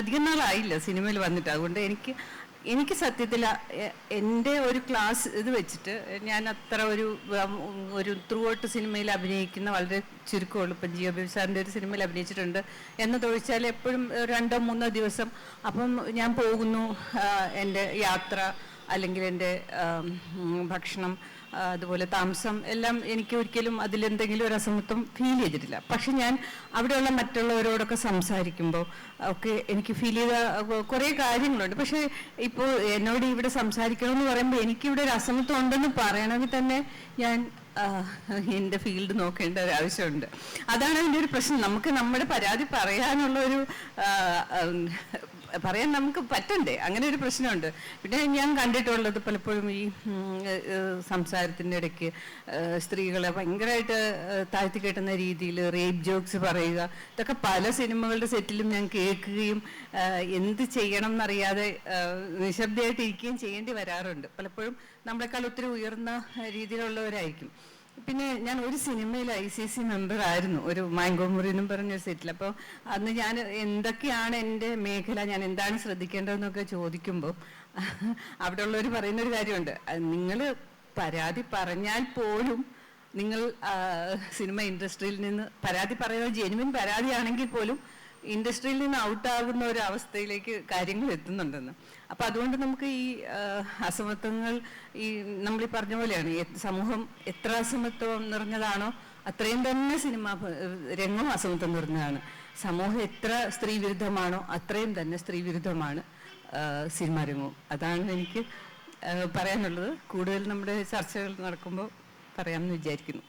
അധികം നാളായില്ല സിനിമയിൽ വന്നിട്ട്. അതുകൊണ്ട് എനിക്ക് എനിക്ക് സത്യത്തിൽ എന്റെ ഒരു ക്ലാസ് ഇത് വെച്ചിട്ട് ഞാൻ അത്ര ഒരു ഒരു ത്രൂ ഔട്ട് സിനിമയിൽ അഭിനയിക്കുന്ന വളരെ ചുരുക്കമുള്ളൂ. ഇപ്പം ജിയോ ബേബി സാറിന്റെ ഒരു സിനിമയിൽ അഭിനയിച്ചിട്ടുണ്ട്. എന്ന് ചോദിച്ചാൽ എപ്പോഴും രണ്ടോ മൂന്നോ ദിവസം അപ്പം ഞാൻ പോകുന്നു എന്റെ യാത്ര. അല്ലെങ്കിൽ എന്റെ ഭക്ഷണം അതുപോലെ താമസം എല്ലാം എനിക്ക് ഒരിക്കലും അതിലെന്തെങ്കിലും ഒരു അസമത്വം ഫീൽ ചെയ്തിട്ടില്ല. പക്ഷെ ഞാൻ അവിടെയുള്ള മറ്റുള്ളവരോടൊക്കെ സംസാരിക്കുമ്പോൾ ഒക്കെ എനിക്ക് ഫീൽ ചെയ്ത കുറേ കാര്യങ്ങളുണ്ട്. പക്ഷേ ഇപ്പോൾ എന്നോട് ഇവിടെ സംസാരിക്കണമെന്ന് പറയുമ്പോൾ എനിക്കിവിടെ ഒരു അസമത്വം ഉണ്ടെന്ന് പറയണമെങ്കിൽ തന്നെ ഞാൻ എന്റെ ഫീൽഡ് നോക്കേണ്ട ഒരു ആവശ്യമുണ്ട്. അതാണ് അതിന്റെ ഒരു പ്രശ്നം. നമുക്ക് നമ്മുടെ പരാതി പറയാനുള്ള ഒരു പറയാൻ നമുക്ക് പറ്റണ്ടേ? അങ്ങനെ ഒരു പ്രശ്നമുണ്ട്. പിന്നെ ഞാൻ കണ്ടിട്ടുള്ളത് പലപ്പോഴും ഈ സംസാരത്തിന്റെ ഇടയ്ക്ക് സ്ത്രീകളെ ഭയങ്കരമായിട്ട് താഴ്ത്തി കെട്ടുന്ന രീതിയിൽ റേപ്പ് ജോക്സ് പറയുക ഇതൊക്കെ പല സിനിമകളുടെ സെറ്റിലും ഞാൻ കേൾക്കുകയും എന്ത് ചെയ്യണം എന്നറിയാതെ ഇരിക്കുകയും ചെയ്യേണ്ടി വരാറുണ്ട്. പലപ്പോഴും നമ്മളെക്കാൾ ഒത്തിരി ഉയർന്ന രീതിയിലുള്ളവരായിരിക്കും. പിന്നെ ഞാൻ ഒരു സിനിമയിൽ ഐ സി സി മെമ്പർ ആയിരുന്നു. ഒരു എന്നും പറഞ്ഞ സെറ്റിൽ അപ്പോൾ അന്ന് ഞാൻ എന്തൊക്കെയാണ് എന്റെ മേഖല ഞാൻ എന്താണ് ശ്രദ്ധിക്കേണ്ടതെന്നൊക്കെ ചോദിക്കുമ്പോൾ അവിടെ ഉള്ളവർ പറയുന്ന ഒരു കാര്യമുണ്ട് നിങ്ങൾ പരാതി പറഞ്ഞാൽ പോലും നിങ്ങൾ സിനിമ ഇൻഡസ്ട്രിയിൽ നിന്ന് പരാതി പറയുന്നത് ജെനുവിൻ പരാതിയാണെങ്കിൽ പോലും ഇൻഡസ്ട്രിയിൽ നിന്ന് ഔട്ടാകുന്ന ഒരു അവസ്ഥയിലേക്ക് കാര്യങ്ങൾ എത്തുന്നുണ്ടെന്ന്. അപ്പം അതുകൊണ്ട് നമുക്ക് ഈ അസമത്വങ്ങൾ ഈ നമ്മൾ ഈ പറഞ്ഞ പോലെയാണ്. സമൂഹം എത്ര അസമത്വം നിറഞ്ഞതാണോ അത്രയും തന്നെ സിനിമ രംഗം അസമത്വം നിറഞ്ഞതാണ്. സമൂഹം എത്ര സ്ത്രീ വിരുദ്ധമാണോ അത്രയും തന്നെ സ്ത്രീ വിരുദ്ധമാണ് സിനിമ രംഗവും. അതാണ് എനിക്ക് പറയാനുള്ളത്. കൂടുതൽ നമ്മുടെ ചർച്ചകൾ നടക്കുമ്പോൾ പറയാമെന്ന് വിചാരിക്കുന്നു.